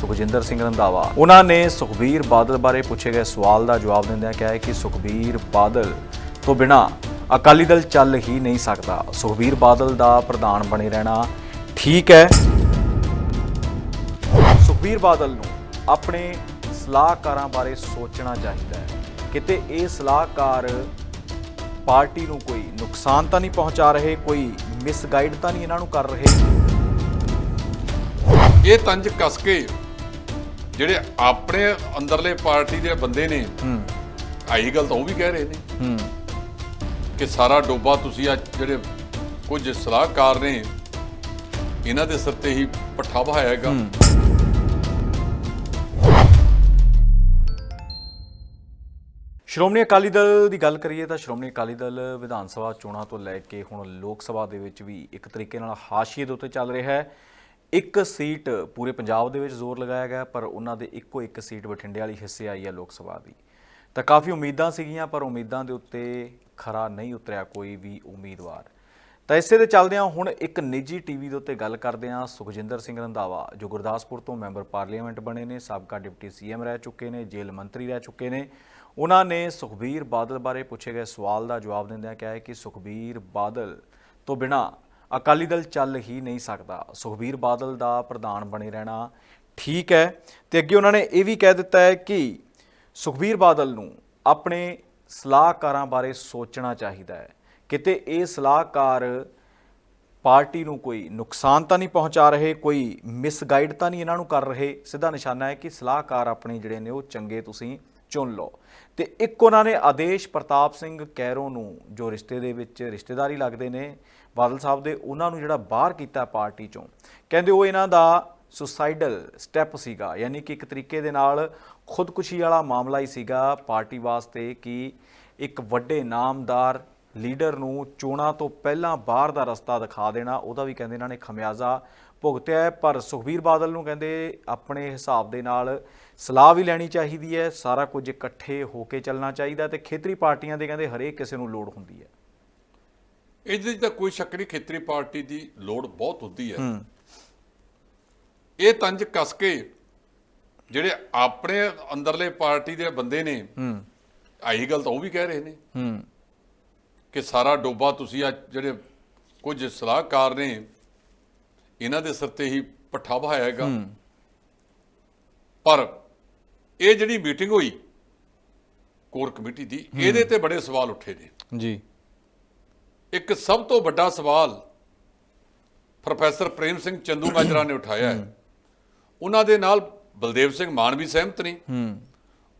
ਸੁਖਜਿੰਦਰ ਸਿੰਘ ਰੰਧਾਵਾ। ਉਹਨਾਂ ਨੇ ਸੁਖਬੀਰ ਬਾਦਲ ਬਾਰੇ ਪੁੱਛੇ ਗਏ ਸਵਾਲ ਦਾ ਜਵਾਬ ਦਿੰਦਿਆਂ ਕਿਹਾ ਕਿ ਸੁਖਬੀਰ ਬਾਦਲ ਤੋਂ ਬਿਨਾ ਅਕਾਲੀ ਦਲ ਚੱਲ ਹੀ ਨਹੀਂ ਸਕਦਾ। ਸੁਖਬੀਰ ਬਾਦਲ ਦਾ ਪ੍ਰਧਾਨ ਬਣੇ ਰਹਿਣਾ ਠੀਕ ਹੈ। ਸੁਖਬੀਰ ਬਾਦਲ ਨੂੰ ਆਪਣੇ ਸਲਾਹਕਾਰਾਂ ਬਾਰੇ ਸੋਚਣਾ ਚਾਹੀਦਾ ਹੈ। ਕਿਤੇ ਇਹ ਸਲਾਹਕਾਰ ਪਾਰਟੀ ਨੂੰ ਕੋਈ ਨੁਕਸਾਨ ਤਾਂ ਨਹੀਂ ਪਹੁੰਚਾ ਰਹੇ, ਕੋਈ ਮਿਸਗਾਈਡ ਤਾਂ ਨਹੀਂ ਇਹਨਾਂ ਨੂੰ ਕਰ ਰਹੇ? ਇਹ ਤੰਜ ਕੱਸ ਕੇ ਜਿਹੜੇ ਆਪਣੇ ਅੰਦਰਲੇ ਪਾਰਟੀ ਦੇ ਬੰਦੇ ਨੇ ਹੂੰ। ਆਹੀ ਗੱਲ ਤਾਂ ਉਹ ਵੀ ਕਹਿ ਰਹੇ ਨੇ। ਹੂੰ। ਕਿ ਸਾਰਾ ਡੋਬਾ ਤੁਸੀਂ ਆ ਜਿਹੜੇ ਕੁਝ ਸਲਾਹਕਾਰ ਨੇ ਇਹਨਾਂ ਦੇ ਸਿਰ ਤੇ ਹੀ ਪੱਠਾ ਬਹਾਇਆ ਹੈਗਾ। ਸ਼੍ਰੋਮਣੀ ਅਕਾਲੀ ਦਲ ਦੀ ਗੱਲ ਕਰੀਏ ਤਾਂ ਸ਼੍ਰੋਮਣੀ ਅਕਾਲੀ ਦਲ ਵਿਧਾਨ ਸਭਾ ਚੋਣਾਂ ਤੋਂ ਲੈ ਕੇ ਹੁਣ ਲੋਕ ਸਭਾ ਦੇ ਵਿੱਚ ਵੀ ਇੱਕ ਤਰੀਕੇ ਨਾਲ ਹਾਸ਼ੀਏ ਦੇ ਉੱਤੇ ਚੱਲ ਰਿਹਾ ਹੈ। ਇੱਕ ਸੀਟ ਪੂਰੇ ਪੰਜਾਬ ਦੇ ਵਿੱਚ ਜ਼ੋਰ ਲਗਾਇਆ ਗਿਆ, ਪਰ ਉਹਨਾਂ ਦੇ ਇੱਕੋ ਇੱਕ ਸੀਟ ਬਠਿੰਡੇ ਵਾਲੀ ਹਿੱਸੇ ਆਈ ਹੈ ਲੋਕ ਸਭਾ ਦੀ। ਤਾਂ ਕਾਫੀ ਉਮੀਦਾਂ ਸੀਗੀਆਂ, ਪਰ ਉਮੀਦਾਂ ਦੇ ਉੱਤੇ ਖਰਾ ਨਹੀਂ ਉਤਰਿਆ ਕੋਈ ਵੀ ਉਮੀਦਵਾਰ। ਤਾਂ ਇਸੇ ਦੇ ਚੱਲਦਿਆਂ ਹੁਣ ਇੱਕ ਨਿੱਜੀ ਟੀਵੀ ਦੇ ਉੱਤੇ ਗੱਲ ਕਰਦੇ ਹਾਂ, ਸੁਖਜਿੰਦਰ ਸਿੰਘ ਰੰਧਾਵਾ, ਜੋ ਗੁਰਦਾਸਪੁਰ ਤੋਂ ਮੈਂਬਰ ਪਾਰਲੀਮੈਂਟ ਬਣੇ ਨੇ, ਸਾਬਕਾ ਡਿਪਟੀ ਸੀਐਮ ਰਹਿ ਚੁੱਕੇ ਨੇ, ਜੇਲ੍ਹ ਮੰਤਰੀ ਰਹਿ ਚੁੱਕੇ ਨੇ। ਉਹਨਾਂ ਨੇ ਸੁਖਬੀਰ ਬਾਦਲ ਬਾਰੇ ਪੁੱਛੇ ਗਏ ਸਵਾਲ ਦਾ ਜਵਾਬ ਦਿੰਦਿਆਂ ਕਿਹਾ ਹੈ ਕਿ ਸੁਖਬੀਰ ਬਾਦਲ ਤੋਂ ਬਿਨਾ ਅਕਾਲੀ ਦਲ ਚੱਲ ਹੀ ਨਹੀਂ ਸਕਦਾ। ਸੁਖਬੀਰ ਬਾਦਲ ਦਾ ਪ੍ਰਧਾਨ ਬਣੇ ਰਹਿਣਾ ਠੀਕ ਹੈ ਤੇ ਅੱਗੇ ਉਹਨਾਂ ਨੇ ਇਹ ਵੀ ਕਹਿ ਦਿੱਤਾ ਹੈ ਕਿ ਸੁਖਬੀਰ ਬਾਦਲ ਨੂੰ ਆਪਣੇ ਸਲਾਹਕਾਰਾਂ ਬਾਰੇ ਸੋਚਣਾ ਚਾਹੀਦਾ ਹੈ। ਕਿਤੇ ਇਹ ਸਲਾਹਕਾਰ ਪਾਰਟੀ ਨੂੰ ਕੋਈ ਨੁਕਸਾਨ ਤਾਂ ਨਹੀਂ ਪਹੁੰਚਾ ਰਹੇ, ਕੋਈ ਮਿਸਗਾਈਡ ਤਾਂ ਨਹੀਂ ਇਹਨਾਂ ਨੂੰ ਕਰ ਰਹੇ। ਸਿੱਧਾ ਨਿਸ਼ਾਨਾ ਹੈ ਕਿ ਸਲਾਹਕਾਰ ਆਪਣੇ ਜਿਹੜੇ ਨੇ ਉਹ ਚੰਗੇ ਤੁਸੀਂ ਚੁਣ ਲਓ। ਤੇ ਇੱਕ ਉਹਨਾਂ ਨੇ ਆਦੇਸ਼ ਪ੍ਰਤਾਪ ਸਿੰਘ ਕੈਰੋ ਨੂੰ, ਜੋ ਰਿਸ਼ਤੇ ਦੇ ਵਿੱਚ ਰਿਸ਼ਤੇਦਾਰੀ ਲੱਗਦੇ ਨੇ, ਬਾਦਲ ਸਾਹਿਬ ਦੇ, ਉਹਨਾਂ ਨੂੰ ਜਿਹੜਾ ਬਾਹਰ ਕੀਤਾ ਪਾਰਟੀ ਚੋਂ। ਕਹਿੰਦੇ ਉਹ ਇਹਨਾਂ ਦਾ ਸੁਸਾਈਡਲ ਸਟੈਪ ਸੀਗਾ, ਯਾਨੀ ਕਿ ਇੱਕ ਤਰੀਕੇ ਦੇ ਨਾਲ ਖੁਦਕੁਸ਼ੀ ਵਾਲਾ ਮਾਮਲਾ ਹੀ ਸੀਗਾ ਪਾਰਟੀ ਵਾਸਤੇ ਕਿ ਇੱਕ ਵੱਡੇ ਨਾਮਦਾਰ ਲੀਡਰ ਨੂੰ ਚੋਣਾਂ ਤੋਂ ਪਹਿਲਾਂ ਬਾਹਰ ਦਾ ਰਸਤਾ ਦਿਖਾ ਦੇਣਾ, ਉਹਦਾ ਵੀ ਕਹਿੰਦੇ ਇਹਨਾਂ ਨੇ ਖਮਿਆਜ਼ਾ ਭੁਗਤਿਆ ਹੈ ਪਰ ਸੁਖਬੀਰ ਬਾਦਲ ਨੂੰ ਕਹਿੰਦੇ ਆਪਣੇ ਹਿਸਾਬ ਦੇ ਨਾਲ ਸਲਾਹ ਵੀ ਲੈਣੀ ਚਾਹੀਦੀ ਹੈ ਸਾਰਾ ਕੁਝ ਇਕੱਠੇ ਹੋ ਕੇ ਚੱਲਣਾ ਚਾਹੀਦਾ ਤੇ ਖੇਤਰੀ ਪਾਰਟੀਆਂ ਦੇ ਕਹਿੰਦੇ ਹਰੇਕ ਕਿਸੇ ਨੂੰ ਲੋੜ ਹੁੰਦੀ ਹੈ। ਇਹਦੇ 'ਚ ਤਾਂ ਕੋਈ ਸ਼ੱਕ ਨਹੀਂ ਖੇਤਰੀ ਪਾਰਟੀ ਦੀ ਲੋੜ ਬਹੁਤ ਹੁੰਦੀ ਹੈ। ਹੂੰ। ਇਹ ਤੰਜ ਕੱਸ ਕੇ ਜਿਹੜੇ ਆਪਣੇ ਅੰਦਰਲੇ ਪਾਰਟੀ ਦੇ ਬੰਦੇ ਨੇ ਹੂੰ। ਆਹੀ ਗੱਲ ਤਾਂ ਉਹ ਵੀ ਕਹਿ ਰਹੇ ਨੇ। ਹੂੰ। ਕਿ ਸਾਰਾ ਡੋਬਾ ਤੁਸੀਂ ਆ ਜਿਹੜੇ ਕੁਝ ਸਲਾਹਕਾਰ ਨੇ ਇਹਨਾਂ ਦੇ ਸਿਰ ਤੇ ਹੀ ਪੱਠਾ ਬਹਾਇਆ ਹੈਗਾ। ਪਰ ਇਹ ਜਿਹੜੀ ਮੀਟਿੰਗ ਹੋਈ ਕੋਰ ਕਮੇਟੀ ਦੀ ਇਹਦੇ ਤੇ ਬੜੇ ਸਵਾਲ ਉੱਠੇ ਨੇ। ਜੀ। ਇੱਕ ਸਭ ਤੋਂ ਵੱਡਾ ਸਵਾਲ ਪ੍ਰੋਫੈਸਰ ਪ੍ਰੇਮ ਸਿੰਘ ਚੰਦੂ ਮਾਜਰਾ ਨੇ ਉਠਾਇਆ ਹੈ। ਉਹਨਾਂ ਦੇ ਨਾਲ ਬਲਦੇਵ ਸਿੰਘ ਮਾਨ ਵੀ ਸਹਿਮਤ ਨੇ। ਹੂੰ।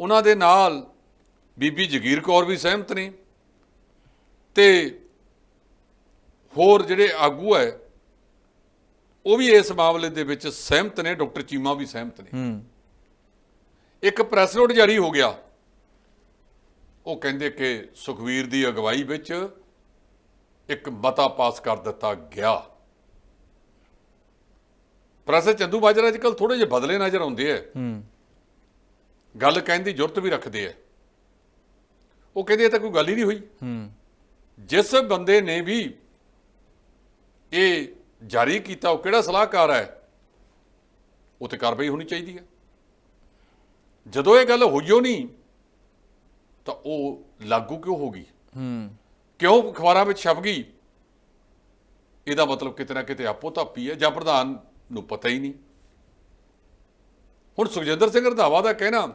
ਉਹਨਾਂ ਦੇ ਨਾਲ ਬੀਬੀ ਜਗੀਰ ਕੌਰ ਵੀ ਸਹਿਮਤ ਨੇ। ਤੇ ਹੋਰ ਜਿਹੜੇ ਆਗੂ ਹੈ ਉਹ ਵੀ ਇਸ ਮਾਮਲੇ ਦੇ ਵਿੱਚ ਸਹਿਮਤ ਨੇ ਡਾਕਟਰ ਚੀਮਾ ਵੀ ਸਹਿਮਤ ਨੇ। ਹੂੰ। ਇੱਕ ਪ੍ਰੈਸ ਨੋਟ ਜਾਰੀ ਹੋ ਗਿਆ। ਉਹ ਕਹਿੰਦੇ ਕਿ ਸੁਖਵੀਰ ਦੀ ਅਗਵਾਈ ਵਿੱਚ ਇੱਕ ਮਤਾ ਪਾਸ ਕਰ ਦਿੱਤਾ ਗਿਆ। ਪ੍ਰੈਸ ਚੰਦੂ ਮਾਜਰਾ ਅੱਜਕੱਲ ਥੋੜੇ ਜਿਹੇ ਬਦਲੇ ਨਜ਼ਰ ਆਉਂਦੇ ਹੂੰ। ਗੱਲ ਕਹਿਣ ਦੀ ਜ਼ਰੂਰਤ ਵੀ ਰੱਖਦੇ ਆ ਉਹ ਕਹਿੰਦੇ ਇਹ ਤਾਂ ਕੋਈ ਗੱਲ ਹੀ ਨਹੀਂ ਹੋਈ। ਹੂੰ। ਜਿਸ ਬੰਦੇ ਨੇ ਵੀ ਇਹ ਜਾਰੀ ਕੀਤਾ ਉਹ ਕਿਹੜਾ ਸਲਾਹਕਾਰ ਹੈ? ਉਹ ਤੇ ਕਾਰਵਾਈ ਹੋਣੀ ਚਾਹੀਦੀ ਹੈ। ਜਦੋਂ ਇਹ ਗੱਲ ਹੋਈ ਓ ਨਹੀਂ ਤਾਂ ਉਹ ਲਾਗੂ ਕਿਉਂ ਹੋ ਗਈ? ਹੂੰ। ਕਿਉਂ ਅਖਬਾਰਾਂ ਵਿੱਚ ਛਪ ਗਈ? ਇਹਦਾ ਮਤਲਬ ਕਿਤੇ ਨਾ ਕਿਤੇ ਆਪੋ ਧਾਪੀ ਹੈ ਜਾਂ ਪ੍ਰਧਾਨ ਨੂੰ ਪਤਾ ਹੀ ਨਹੀਂ। ਹੁਣ ਸੁਖਜਿੰਦਰ ਸਿੰਘ ਰੰਧਾਵਾ ਦਾ ਕਹਿਣਾ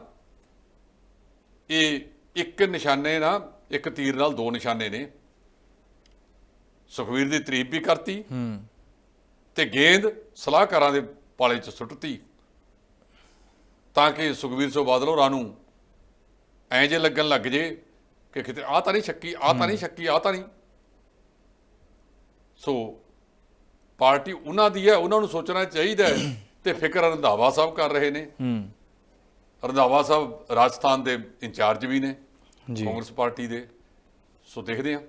ਇਹ ਇੱਕ ਨਿਸ਼ਾਨੇ ਨਾ ਇੱਕ ਤੀਰ ਨਾਲ ਦੋ ਨਿਸ਼ਾਨੇ ਨੇ। ਸੁਖਵੀਰ ਦੀ ਤਾਰੀਫ ਵੀ ਕਰਤੀ। ਹੂੰ। ਤੇ ਗੇਂਦ ਸਲਾਹਕਾਰਾਂ ਦੇ ਪਾਲੇ 'ਚ ਸੁੱਟਤੀ। ਤਾਂ ਕਿ ਸੁਖਵੀਰ ਸਿੰਘ ਬਾਦਲ ਹੋਰਾਂ ਨੂੰ ਐਂ ਜੇ ਲੱਗਣ ਲੱਗ ਜੇ ਕਿ ਕਿਤੇ ਆਹ ਤਾਂ ਨਹੀਂ ਸ਼ੱਕੀ ਆਹ ਤਾਂ ਨਹੀਂ ਸ਼ੱਕੀ ਆਹ ਤਾਂ ਨਹੀਂ। ਸੋ ਪਾਰਟੀ ਉਹਨਾਂ ਦੀ ਹੈ ਉਹਨਾਂ ਨੂੰ ਸੋਚਣਾ ਚਾਹੀਦਾ ਹੈ ਤੇ ਫਿਕਰ ਰੰਧਾਵਾ ਸਾਹਿਬ ਕਰ ਰਹੇ ਨੇ। ਰੰਧਾਵਾ ਸਾਹਿਬ ਰਾਜਸਥਾਨ ਦੇ ਇੰਚਾਰਜ ਵੀ ਨੇ ਜੀ। ਕਾਂਗਰਸ ਪਾਰਟੀ ਦੇ। ਸੋ ਦੇਖਦੇ ਹਾਂ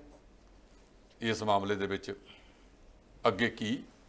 ਇਸ ਮਾਮਲੇ ਦੇ ਵਿੱਚ ਅੱਗੇ ਕੀ